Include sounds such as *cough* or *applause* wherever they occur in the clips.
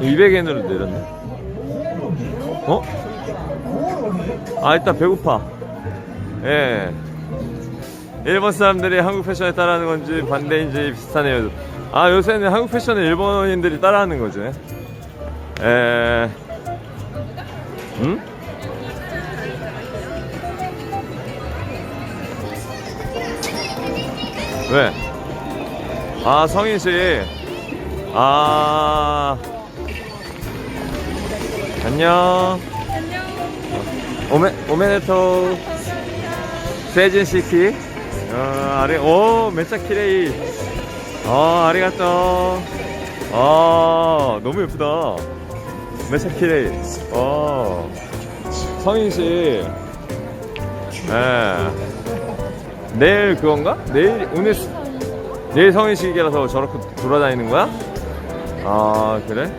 200엔으로 내렸네. 어? 아, 일단 배고파. 예. 일본 사람들이 한국 패션에 따라하는 건지 반대인지 비슷하네요. 아, 요새는 한국 패션을 일본인들이 따라하는 거지. 에, 음? 왜? 아, 성인 씨. 아. 안녕. 오메, 오메데토. 세진 시키. 어, 아리, 오, 메차 키레이. 어, 아리가또. 아, 너무 예쁘다. 메차 키레이. 어, 성인 씨. 예. 내일 그건가? 내일, 오늘, 내일 성인식이라서 저렇게 돌아다니는 거야? 아, 그래?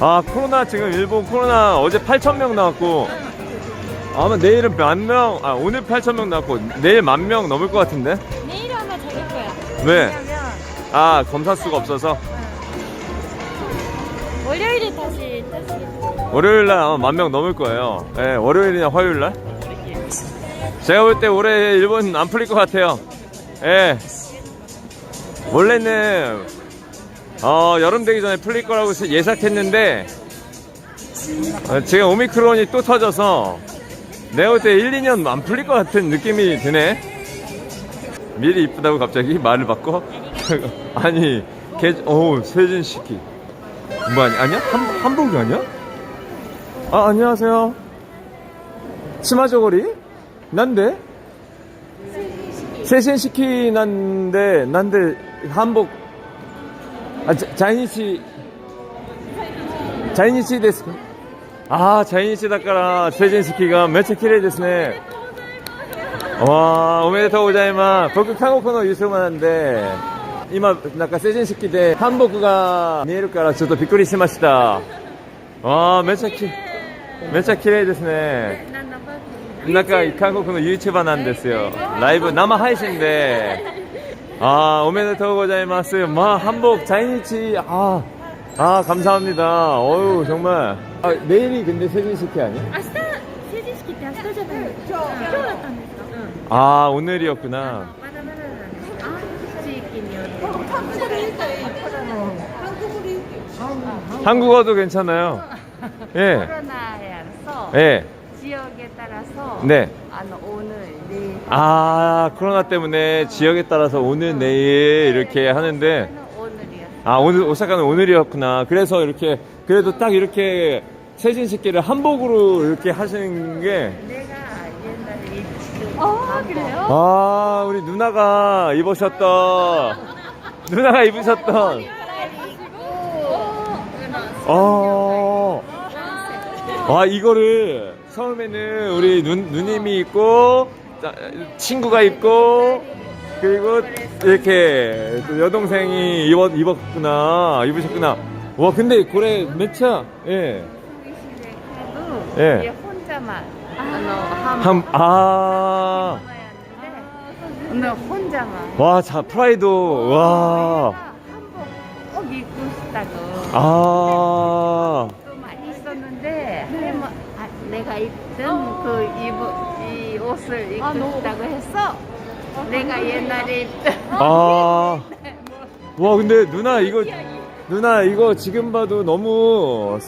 아, 코로나, 지금 일본 코로나 어제 8,000명 나왔고, 아마 내일은 만 명, 아, 오늘 8,000명 나왔고, 내일 만 명 넘을 것 같은데? 내일 아마 적을 거야. 왜? 왜냐면 아, 검사 수가 없어서? 월요일에 다시 다시 월요일 날 아마 만 명 넘을 거예요. 예, 월요일이나 화요일 날. 제가 볼 때 올해 일본 안 풀릴 것 같아요. 예. 원래는 어, 여름 되기 전에 풀릴 거라고 예상했는데 어, 지금 오미크론이 또 터져서 내가 볼 때 1, 2년 안 풀릴 것 같은 느낌이 드네. 미리 이쁘다고 갑자기 *laughs* 말을 바꿔? *laughs* 아니, 개, 어우, 세진 시키. 뭐 아니, 아니야? 한, 한복이 아니야? 아, 안녕하세요. 치마 저고리? 난데? 세신 시키 난데, 난데, 한복, あ在日在日ですかああ在日だから成人式がめっちゃ綺麗ですねわあおめでとうございます僕韓国の優勝なんで今なんか成人式で韓国が見えるからちょっとびっくりしましたわあめちゃきめちゃ綺麗ですねなんか韓国の YouTuber なんですよライブ生配信で 아, おめでとうございます. 마, 한복 자이니치. 아, 아, 감사합니다. 어유 정말. 아, 내일이 근데 세진식이 아니야? 明日成人式って明日じゃないですか。今日だったんですか。 아, 오늘이었구나. まだまだなんですか。地域によって。 한국어도 괜찮아요. 예. 코로나라서 예. 지역에 따라서 네. 아, 오늘 내일 아, 코로나 때문에 지역에 따라서 오늘, 내일 이렇게 하는데, 오늘이야. 아, 오늘, 오사카는 오늘이었구나. 그래서 이렇게, 그래도 딱 이렇게 세진식기를 한복으로 이렇게 하시는 게, 내가 옛날에 아 그래요? 아, 우리 누나가 입으셨던, 누나가 입으셨던, 어, 와, 이거를 처음에는 우리 누, 누님이 입고, 자, 친구가 입고, 그리고 이렇게 또 여동생이 입었, 입었구나, 입으셨구나. 와, 근데 고래 매차, 예. 예. 얘 혼자만 한 한, 아, 오늘 혼자만. 와, 자, 프라이드, 와, 한복 꼭 입고 싶다고. 아, 또 많이 있었는데 할머, 아, 내가 입던 그 입, 이 옷을 입고 싶다고 했어 내가 옛날에 입던 *laughs* 아. 와, 근데 누나 이거, 누나 이거 지금 봐도 너무?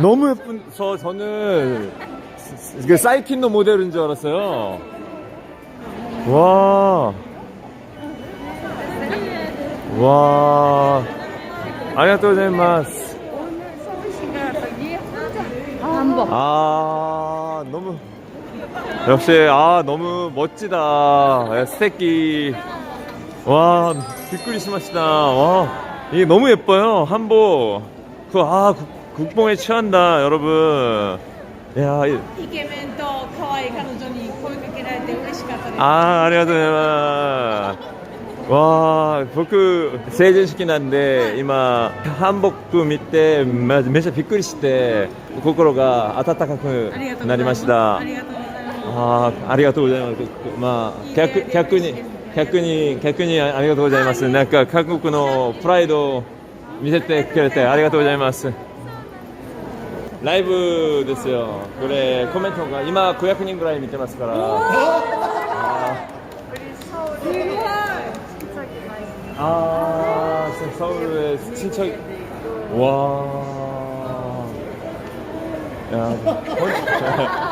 너무 예쁜서 저는 그 사이킨노 모델인 줄 알았어요. 와. 와. 아리가또 고자이마스. 오늘 서울시가 얘 혼자 한복 아, 너무 역시 아, 너무 멋지다. 야, 스테키. 와, 비꾸리 시마시다. 와, 이게 너무 예뻐요. 한복. 그 아, 국- 국뽕에 취한다, 여러분. 야, 이- イケメンと可愛い彼女に声かけられて嬉しかったです。 아, 아리가또 고자이마스. 와,僕、成人式なんで、今、한복見て、めめっちゃびっくりして、心が温かくありがとうございます。なりました あありがとうございます。まあ客客に客に客にありがとうございます。なんか韓国のプライドを見せてくれてありがとうございます。ライブですよ。これコメントが今500人ぐらい見てますから。ああ、ソウルです。ちっちゃい。わあ。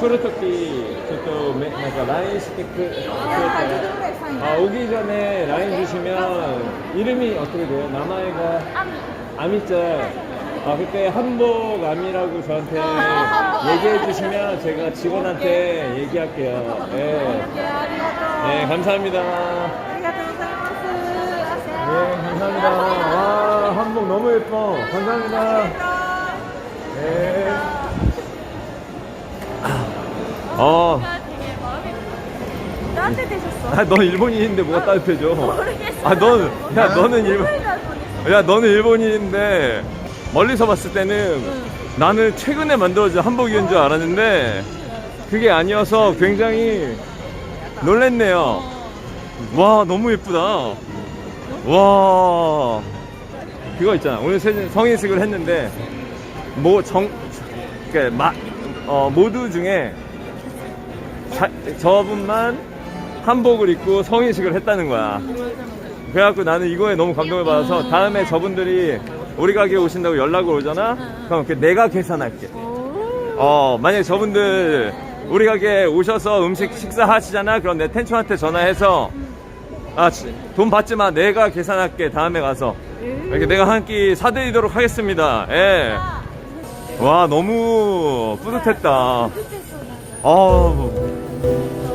来るときちょっとめなんか LINE してくくれて 아 오기 전에 라인 주시면 이름이 어떻게 돼요? 남아이가 아미자 아 그때 한복 아미라고 저한테 얘기해 주시면 제가 직원한테 얘기할게요 네, 네 감사합니다 네 감사합니다 와 한복 너무 예뻐 감사합니다 네 어. 따뜻해졌어 아, 넌 일본인인데 뭐가 따뜻해져? 모르겠어. 아, 넌, 야, 너는 일본, 날 뻔했어. 야, 너는 일본인인데 멀리서 봤을 때는 나는 최근에 만들어진 한복인 줄 알았는데 그게 아니어서 굉장히 놀랬네요. 와, 너무 예쁘다. 와, 그거 있잖아. 오늘 세- 성인식을 했는데 뭐 정, 그러니까 마, 어, 모두 중에 자- 저분만 한복을 입고 성인식을 했다는 거야. 그래갖고 나는 이거에 너무 감동을 받아서 다음에 저분들이 우리 가게에 오신다고 연락을 오잖아? 그럼 그 내가 계산할게. 어, 만약에 저분들 우리 가게에 오셔서 음식 식사하시잖아? 그럼 내 텐션한테 전화해서 아, 지- 돈 받지 마. 내가 계산할게. 다음에 가서. 이렇게 내가 한 끼 사드리도록 하겠습니다. 예. 와, 너무 뿌듯했다. 아, Oh.